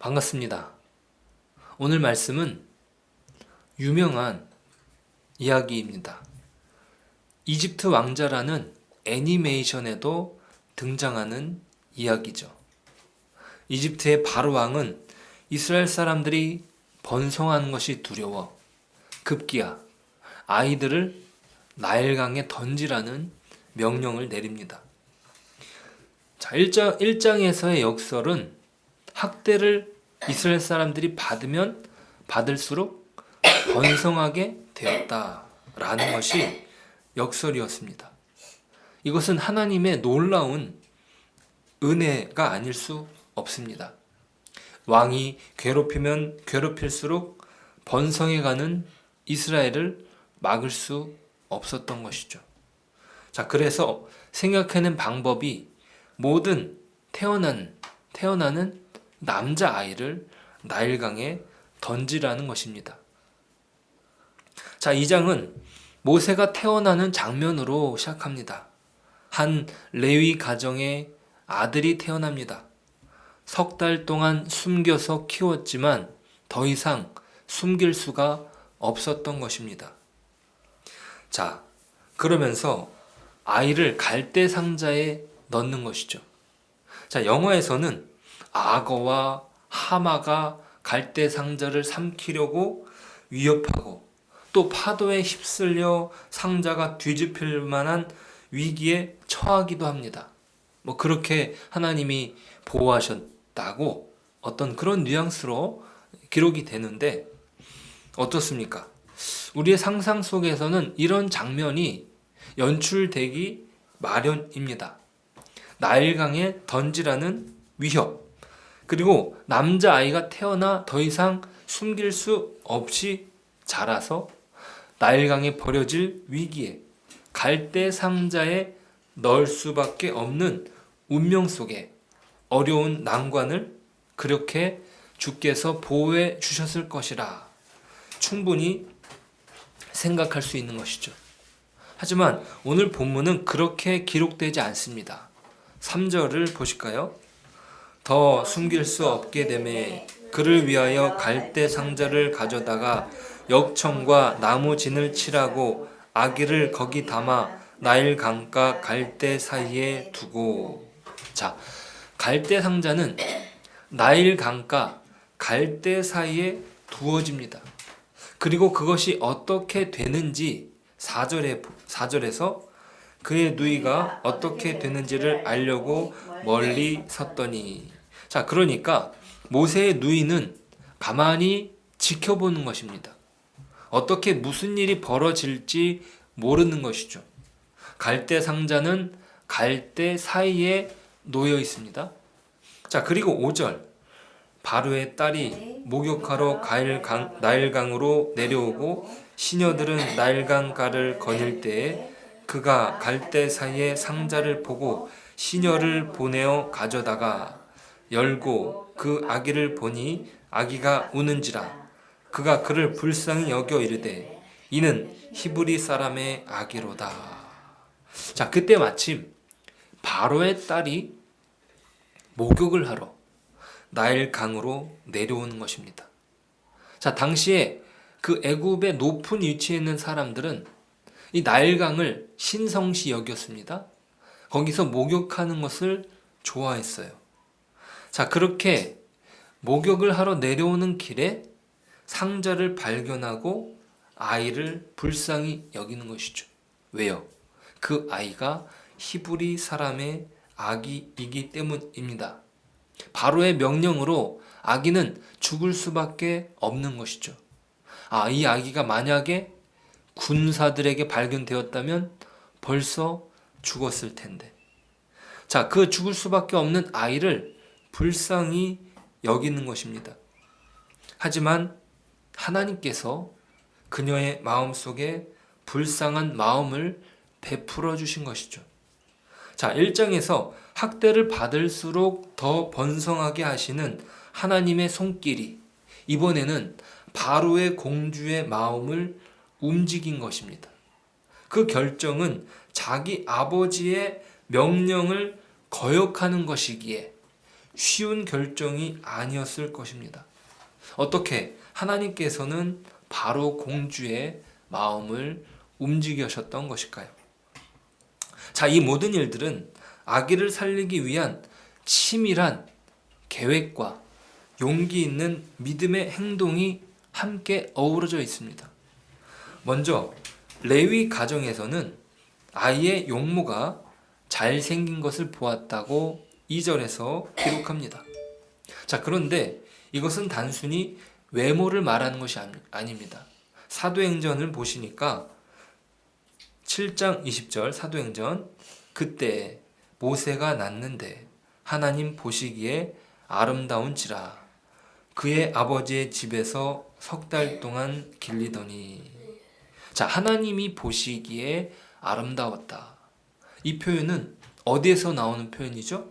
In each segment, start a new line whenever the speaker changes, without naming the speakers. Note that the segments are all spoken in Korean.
반갑습니다. 오늘 말씀은 유명한 이야기입니다. 이집트 왕자라는 애니메이션에도 등장하는 이야기죠. 이집트의 바로 왕은 이스라엘 사람들이 번성하는 것이 두려워 급기야 아이들을 나일강에 던지라는 명령을 내립니다. 자, 1장, 1장에서의 역설은 학대를 이스라엘 사람들이 받으면 받을수록 번성하게 되었다라는 것이 역설이었습니다. 이것은 하나님의 놀라운 은혜가 아닐 수 없습니다. 왕이 괴롭히면 괴롭힐수록 번성해가는 이스라엘을 막을 수 없었던 것이죠. 자, 그래서 생각하는 방법이 모든 태어난 태어나는 남자 아이를 나일강에 던지라는 것입니다. 자, 이 장은 모세가 태어나는 장면으로 시작합니다. 한 레위 가정에 아들이 태어납니다. 석 달 동안 숨겨서 키웠지만 더 이상 숨길 수가 없었던 것입니다. 자, 그러면서 아이를 갈대 상자에 넣는 것이죠. 자, 영화에서는 악어와 하마가 갈대 상자를 삼키려고 위협하고 또 파도에 휩쓸려 상자가 뒤집힐 만한 위기에 처하기도 합니다. 뭐 그렇게 하나님이 보호하셨다고 어떤 그런 뉘앙스로 기록이 되는데 어떻습니까? 우리의 상상 속에서는 이런 장면이 연출되기 마련입니다. 나일강에 던지라는 위협, 그리고 남자 아이가 태어나 더 이상 숨길 수 없이 자라서 나일강에 버려질 위기에 갈대 상자에 넣을 수밖에 없는 운명 속에 어려운 난관을 그렇게 주께서 보호해 주셨을 것이라 충분히 생각할 수 있는 것이죠. 하지만 오늘 본문은 그렇게 기록되지 않습니다. 3절을 보실까요? 더 숨길 수 없게 되매 그를 위하여 갈대 상자를 가져다가 역청과 나무 진을 칠하고 아기를 거기 담아 나일 강가 갈대 사이에 두고 자 갈대 상자는 나일 강가 갈대 사이에 두어집니다. 그리고 그것이 어떻게 되는지 4절에 4절에서 그의 누이가 어떻게 되는지를 알려고 멀리 섰더니 자 그러니까 모세의 누이는 가만히 지켜보는 것입니다. 어떻게 무슨 일이 벌어질지 모르는 것이죠. 갈대 상자는 갈대 사이에 놓여 있습니다. 자 그리고 5절 바로의 딸이 목욕하러 가일강, 나일강으로 내려오고 시녀들은 나일강가를 거닐 때에 그가 갈대 사이에 상자를 보고 시녀를 보내어 가져다가 열고 그 아기를 보니 아기가 우는지라 그가 그를 불쌍히 여겨 이르되 이는 히브리 사람의 아기로다. 자 그때 마침 바로의 딸이 목욕을 하러 나일 강으로 내려오는 것입니다. 자 당시에 그 애굽의 높은 위치에 있는 사람들은 이 나일강을 신성시 여겼습니다. 거기서 목욕하는 것을 좋아했어요. 자, 그렇게 목욕을 하러 내려오는 길에 상자를 발견하고 아이를 불쌍히 여기는 것이죠. 왜요? 그 아이가 히브리 사람의 아기이기 때문입니다. 바로의 명령으로 아기는 죽을 수밖에 없는 것이죠. 아, 이 아기가 만약에 군사들에게 발견되었다면 벌써 죽었을 텐데. 자, 그 죽을 수밖에 없는 아이를 불쌍히 여기는 것입니다. 하지만 하나님께서 그녀의 마음 속에 불쌍한 마음을 베풀어 주신 것이죠. 자, 1장에서 학대를 받을수록 더 번성하게 하시는 하나님의 손길이 이번에는 바로의 공주의 마음을 움직인 것입니다. 그 결정은 자기 아버지의 명령을 거역하는 것이기에 쉬운 결정이 아니었을 것입니다. 어떻게 하나님께서는 바로 공주의 마음을 움직이셨던 것일까요? 자, 이 모든 일들은 아기를 살리기 위한 치밀한 계획과 용기 있는 믿음의 행동이 함께 어우러져 있습니다. 먼저 레위 가정에서는 아이의 용모가 잘생긴 것을 보았다고 2절에서 기록합니다. 자, 그런데 이것은 단순히 외모를 말하는 것이 아니- 아닙니다. 사도행전을 보시니까 7장 20절 사도행전 그때 모세가 낳는데 하나님 보시기에 아름다운지라 그의 아버지의 집에서 석 달 동안 길리더니 자 하나님이 보시기에 아름다웠다 이 표현은 어디에서 나오는 표현이죠?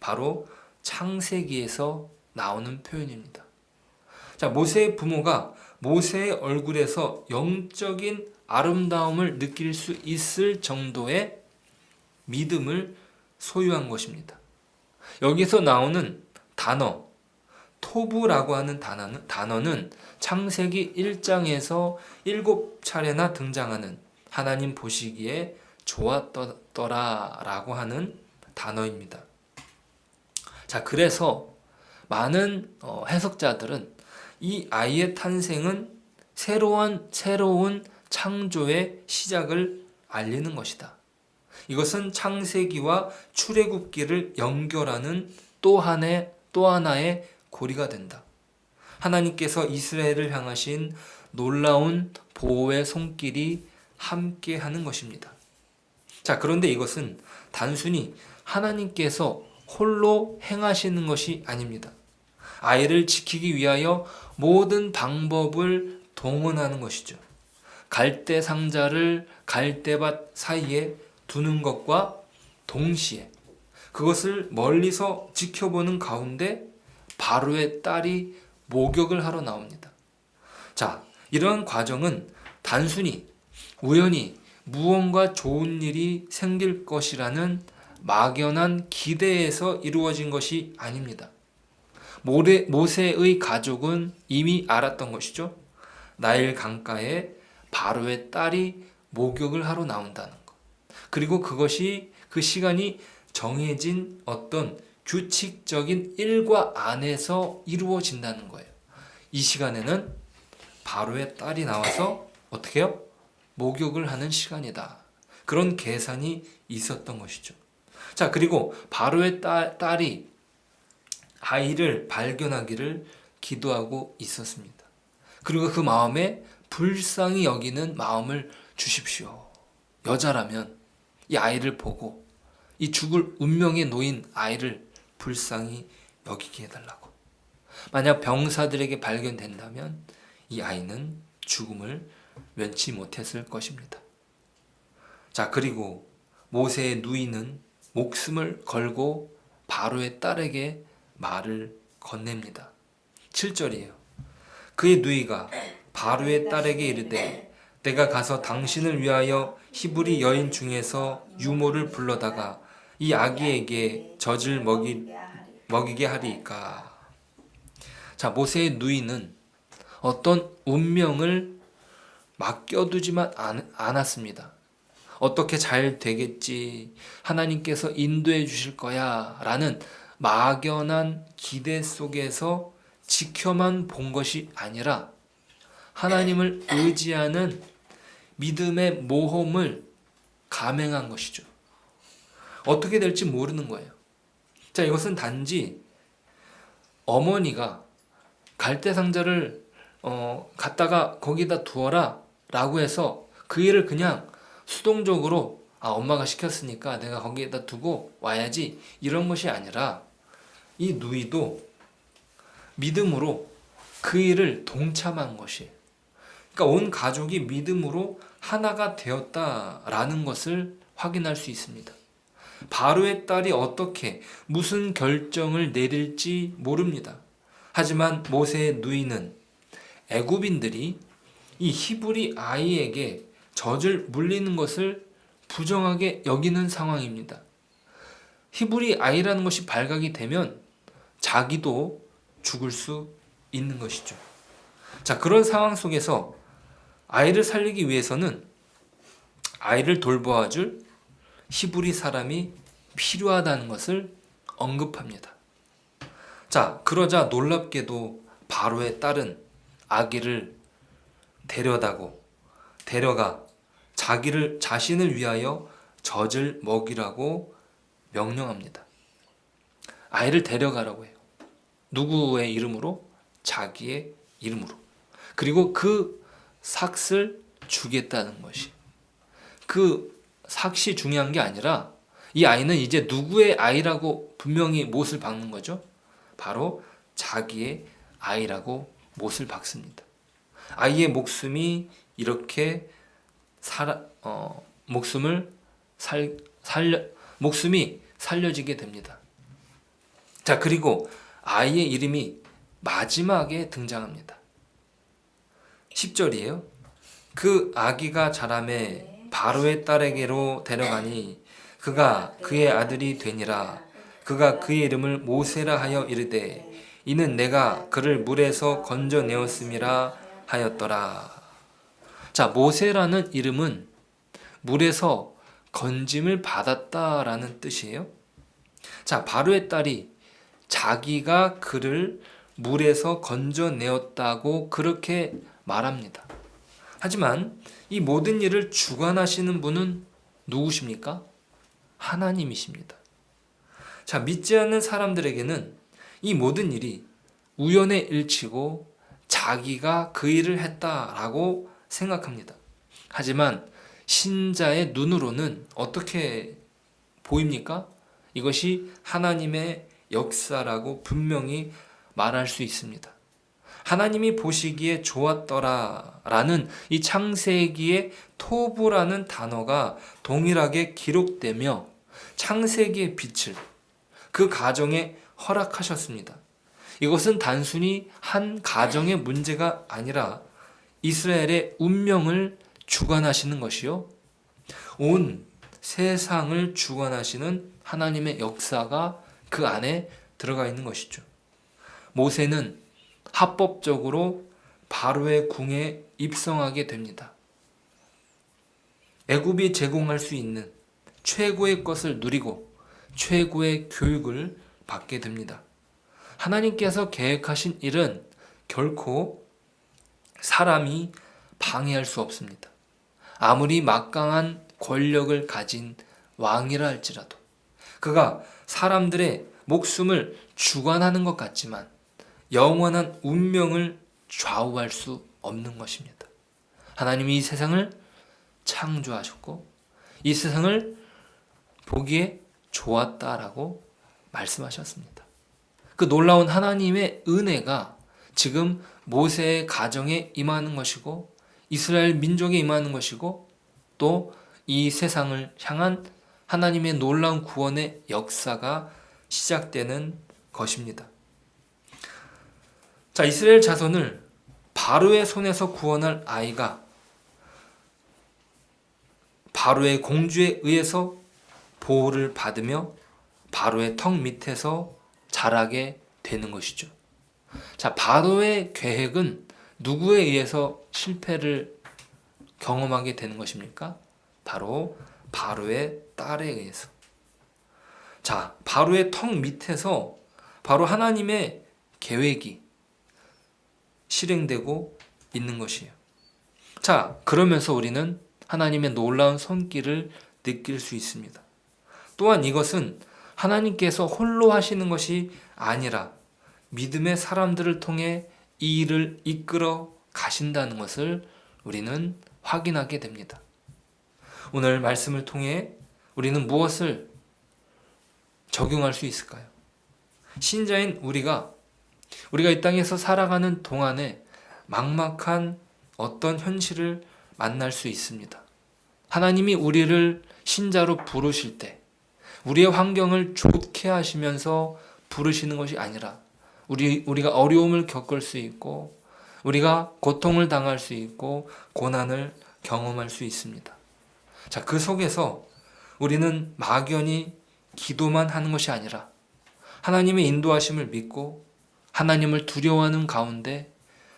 바로 창세기에서 나오는 표현입니다. 자 모세의 부모가 모세의 얼굴에서 영적인 아름다움을 느낄 수 있을 정도의 믿음을 소유한 것입니다. 여기서 나오는 단어 토부라고 하는 단어는, 단어는 창세기 1장에서 7차례나 등장하는 하나님 보시기에 좋았더라 라고 하는 단어입니다. 자, 그래서 많은 어, 해석자들은 이 아이의 탄생은 새로운 새로운 창조의 시작을 알리는 것이다. 이것은 창세기와 출애굽기를 연결하는 또 하나의 또 하나의 고리가 된다. 하나님께서 이스라엘을 향하신 놀라운 보호의 손길이 함께 하는 것입니다. 자, 그런데 이것은 단순히 하나님께서 홀로 행하시는 것이 아닙니다. 아이를 지키기 위하여 모든 방법을 동원하는 것이죠. 갈대 상자를 갈대밭 사이에 두는 것과 동시에 그것을 멀리서 지켜보는 가운데 바로의 딸이 목욕을 하러 나옵니다. 자, 이러한 과정은 단순히 우연히 무언가 좋은 일이 생길 것이라는 막연한 기대에서 이루어진 것이 아닙니다. 모세의 가족은 이미 알았던 것이죠. 나일 강가에 바로의 딸이 목욕을 하러 나온다는 것. 그리고 그것이 그 시간이 정해진 어떤 규칙적인 일과 안에서 이루어진다는 거예요. 이 시간에는 바로의 딸이 나와서 어떻게 해요? 목욕을 하는 시간이다. 그런 계산이 있었던 것이죠. 자, 그리고 바로의 딸, 딸이 아이를 발견하기를 기도하고 있었습니다. 그리고 그 마음에 불쌍히 여기는 마음을 주십시오. 여자라면 이 아이를 보고 이 죽을 운명에 놓인 아이를 불쌍히 여기게 해달라고. 만약 병사들에게 발견된다면 이 아이는 죽음을 면치 못했을 것입니다. 자, 그리고 모세의 누이는 목숨을 걸고 바로의 딸에게 말을 건넵니다. 7절이에요. 그의 누이가 바로의 딸에게 이르되 내가 가서 당신을 위하여 히브리 여인 중에서 유모를 불러다가 이 아기에게 젖을 먹이, 먹이게 하리이까. 자, 모세의 누이는 어떤 운명을 맡겨두지만 않, 않았습니다. 어떻게 잘 되겠지. 하나님께서 인도해 주실 거야. 라는 막연한 기대 속에서 지켜만 본 것이 아니라 하나님을 의지하는 믿음의 모험을 감행한 것이죠. 어떻게 될지 모르는 거예요. 자, 이것은 단지 어머니가 갈대 상자를 어, 갖다가 거기다 두어라 라고 해서 그 일을 그냥 수동적으로 아, 엄마가 시켰으니까 내가 거기에다 두고 와야지 이런 것이 아니라 이 누이도 믿음으로 그 일을 동참한 것이에요. 그러니까 온 가족이 믿음으로 하나가 되었다라는 것을 확인할 수 있습니다. 바로의 딸이 어떻게 무슨 결정을 내릴지 모릅니다. 하지만 모세의 누이는 애굽인들이 이 히브리 아이에게 젖을 물리는 것을 부정하게 여기는 상황입니다. 히브리 아이라는 것이 발각이 되면 자기도 죽을 수 있는 것이죠. 자, 그런 상황 속에서 아이를 살리기 위해서는 아이를 돌보아 줄 히브리 사람이 필요하다는 것을 언급합니다. 자, 그러자 놀랍게도 바로의 딸은 아기를 데려다고 데려가 자기를 자신을 위하여 젖을 먹이라고 명령합니다. 아이를 데려가라고 해요. 누구의 이름으로? 자기의 이름으로. 그리고 그 삭을 주겠다는 것이. 그 삭이 중요한 게 아니라 이 아이는 이제 누구의 아이라고 분명히 못을 박는 거죠. 바로 자기의 아이라고 못을 박습니다. 아이의 목숨이 이렇게 살아, 어, 목숨을 살, 살려, 목숨이 살려지게 됩니다. 자, 그리고 아이의 이름이 마지막에 등장합니다. 10절이에요. 그 아기가 자라매 바로의 딸에게로 데려가니 그가 그의 아들이 되니라. 그가 그의 이름을 모세라 하여 이르되 이는 내가 그를 물에서 건져내었음이라 하였더라. 자, 모세라는 이름은 물에서 건짐을 받았다라는 뜻이에요. 자, 바로의 딸이 자기가 그를 물에서 건져내었다고 그렇게 말합니다. 하지만 이 모든 일을 주관하시는 분은 누구십니까? 하나님이십니다. 자, 믿지 않는 사람들에게는 이 모든 일이 우연의 일치고 자기가 그 일을 했다라고 생각합니다. 하지만 신자의 눈으로는 어떻게 보입니까? 이것이 하나님의 역사라고 분명히 말할 수 있습니다. 하나님이 보시기에 좋았더라라는 이 창세기의 토부라는 단어가 동일하게 기록되며 창세기의 빛을 그 가정에 허락하셨습니다. 이것은 단순히 한 가정의 문제가 아니라 이스라엘의 운명을 주관하시는 것이요. 온 세상을 주관하시는 하나님의 역사가 그 안에 들어가 있는 것이죠. 모세는 합법적으로 바로의 궁에 입성하게 됩니다. 애굽이 제공할 수 있는 최고의 것을 누리고 최고의 교육을 받게 됩니다. 하나님께서 계획하신 일은 결코 사람이 방해할 수 없습니다. 아무리 막강한 권력을 가진 왕이라 할지라도 그가 사람들의 목숨을 주관하는 것 같지만 영원한 운명을 좌우할 수 없는 것입니다. 하나님이 이 세상을 창조하셨고 이 세상을 보기에 좋았다라고 말씀하셨습니다. 그 놀라운 하나님의 은혜가 지금 모세의 가정에 임하는 것이고 이스라엘 민족에 임하는 것이고 또 이 세상을 향한 하나님의 놀라운 구원의 역사가 시작되는 것입니다. 자, 이스라엘 자손을 바로의 손에서 구원할 아이가 바로의 공주에 의해서 보호를 받으며 바로의 턱 밑에서 자라게 되는 것이죠. 자, 바로의 계획은 누구에 의해서 실패를 경험하게 되는 것입니까? 바로 바로의 딸에 의해서. 자, 바로의 턱 밑에서 바로 하나님의 계획이 실행되고 있는 것이에요. 자, 그러면서 우리는 하나님의 놀라운 손길을 느낄 수 있습니다. 또한 이것은 하나님께서 홀로 하시는 것이 아니라 믿음의 사람들을 통해 이 일을 이끌어 가신다는 것을 우리는 확인하게 됩니다. 오늘 말씀을 통해 우리는 무엇을 적용할 수 있을까요? 신자인 우리가 우리가 이 땅에서 살아가는 동안에 막막한 어떤 현실을 만날 수 있습니다. 하나님이 우리를 신자로 부르실 때 우리의 환경을 좋게 하시면서 부르시는 것이 아니라 우리 우리가 어려움을 겪을 수 있고 우리가 고통을 당할 수 있고 고난을 경험할 수 있습니다. 자, 그 속에서 우리는 막연히 기도만 하는 것이 아니라 하나님의 인도하심을 믿고 하나님을 두려워하는 가운데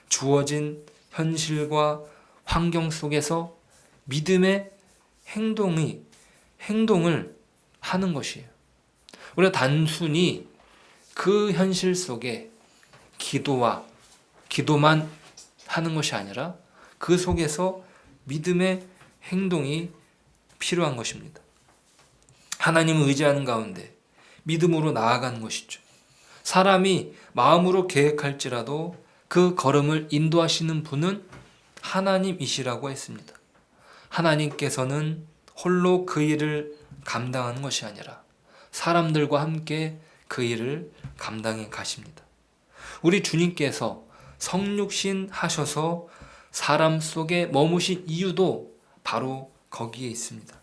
주어진 현실과 환경 속에서 믿음의 행동이 행동을 하는 것이에요. 우리가 단순히 그 현실 속에 기도와 기도만 하는 것이 아니라 그 속에서 믿음의 행동이 필요한 것입니다. 하나님을 의지하는 가운데 믿음으로 나아가는 것이죠. 사람이 마음으로 계획할지라도 그 걸음을 인도하시는 분은 하나님이시라고 했습니다. 하나님께서는 홀로 그 일을 감당하는 것이 아니라 사람들과 함께 그 일을 감당해 가십니다. 우리 주님께서 성육신 하셔서 사람 속에 머무신 이유도 바로 거기에 있습니다.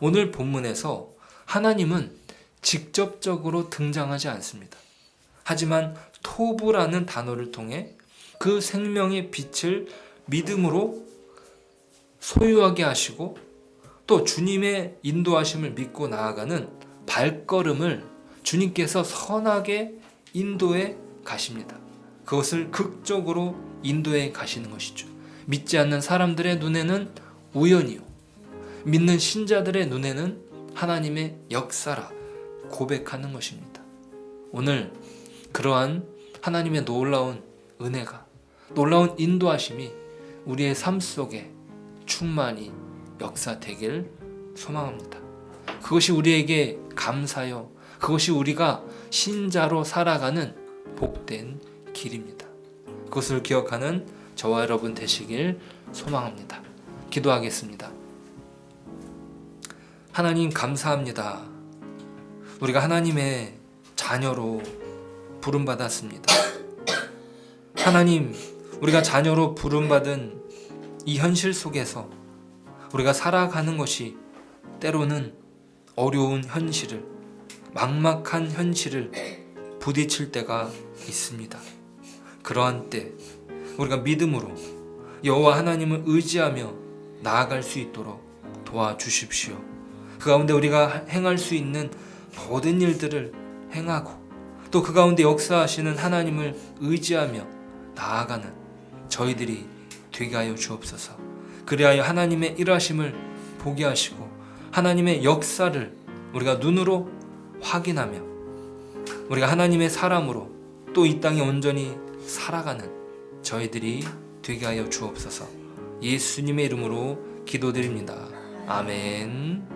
오늘 본문에서 하나님은 직접적으로 등장하지 않습니다. 하지만 토부라는 단어를 통해 그 생명의 빛을 믿음으로 소유하게 하시고 또 주님의 인도하심을 믿고 나아가는 발걸음을 주님께서 선하게 인도해 가십니다. 그것을 극적으로 인도해 가시는 것이죠. 믿지 않는 사람들의 눈에는 우연이요. 믿는 신자들의 눈에는 하나님의 역사라 고백하는 것입니다. 오늘 그러한 하나님의 놀라운 은혜가 놀라운 인도하심이 우리의 삶 속에 충만히 역사되길 소망합니다. 그것이 우리에게 감사요. 그것이 우리가 신자로 살아가는 복된 길입니다. 그것을 기억하는 저와 여러분 되시길 소망합니다. 기도하겠습니다. 하나님 감사합니다. 우리가 하나님의 자녀로 부름 받았습니다. 하나님, 우리가 자녀로 부름 받은 이 현실 속에서 우리가 살아가는 것이 때로는 어려운 현실을, 막막한 현실을 부딪힐 때가 있습니다. 그러한 때 우리가 믿음으로 여호와 하나님을 의지하며 나아갈 수 있도록 도와주십시오. 그 가운데 우리가 행할 수 있는 모든 일들을 행하고 또 그 가운데 역사하시는 하나님을 의지하며 나아가는 저희들이 되게 하여 주옵소서. 그리하여 하나님의 일하심을 보게 하시고 하나님의 역사를 우리가 눈으로 확인하며 우리가 하나님의 사람으로 또 이 땅에 온전히 살아가는 저희들이 되게 하여 주옵소서. 예수님의 이름으로 기도드립니다. 아멘.